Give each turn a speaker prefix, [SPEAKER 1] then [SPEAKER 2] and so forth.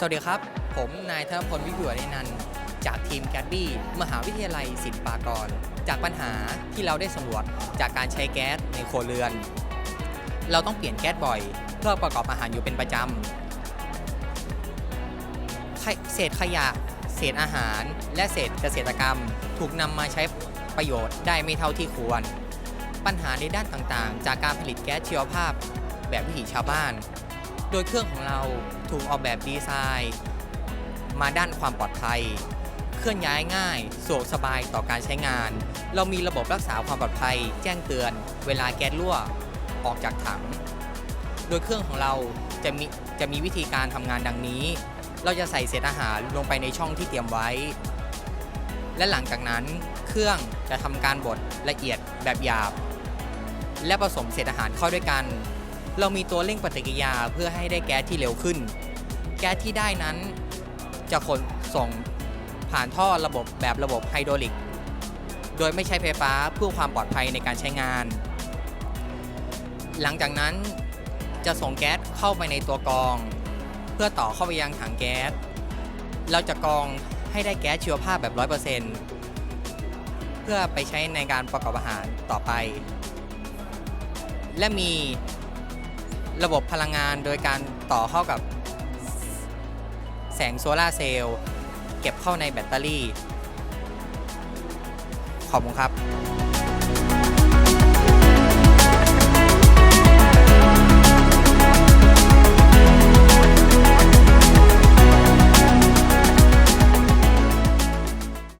[SPEAKER 1] สวัสดีครับ ผมนายธนพลวิบัวเนนันท์จากทีมแกดบี้มหาวิทยาลัยศิลปากร จากปัญหาที่เราได้สำรวจจากการใช้แก๊สในครัวเรือน เราต้องเปลี่ยนแก๊สบ่อย เพื่อประกอบอาหารอยู่เป็นประจำเศษขยะ เศษอาหาร และเศษเกษตรกรรม ถูกนำมาใช้ประโยชน์ได้ไม่เท่าที่ควร ปัญหาในด้านต่างๆ จากการผลิตแก๊สชีวภาพแบบวิถีชาวบ้าน โดยเครื่องของเราถูกออกแบบดีไซน์ มาด้านความปลอดภัย เคลื่อนย้ายง่ายสะดวกสบายต่อการใช้งาน เรามีระบบรักษาความปลอดภัย แจ้งเตือน เวลาแก๊สรั่วออกจากถัง โดยเครื่องของเราจะมีจะมีวิธีการทำงานดังนี้ เราจะใส่เศษอาหารลงไปในช่องที่เตรียมไว้ และหลังจากนั้นเครื่องจะทำการบดละเอียดแบบหยาบ และผสมเศษอาหารเข้าด้วยกัน เรามีตัวเร่งปฏิกิริยาเพื่อให้ได้แก๊สที่เร็วขึ้น แก๊สที่ได้นั้นจะขนส่งผ่านท่อระบบแบบระบบไฮดรอลิก โดยไม่ใช้ไฟฟ้าเพื่อความปลอดภัยในการใช้งาน หลังจากนั้นจะส่งแก๊สเข้าไปในตัวกรอง เพื่อต่อเข้าไปยังถังแก๊ส เราจะกรองให้ได้แก๊สชีวภาพแบบ 100%เพื่อไปใช้ในการประกอบอาหารต่อไป และมี ระบบพลังงานโดยการต่อเข้ากับแสงโซลาเซลล์เก็บเข้าในแบตเตอรี่ ขอบคุณครับ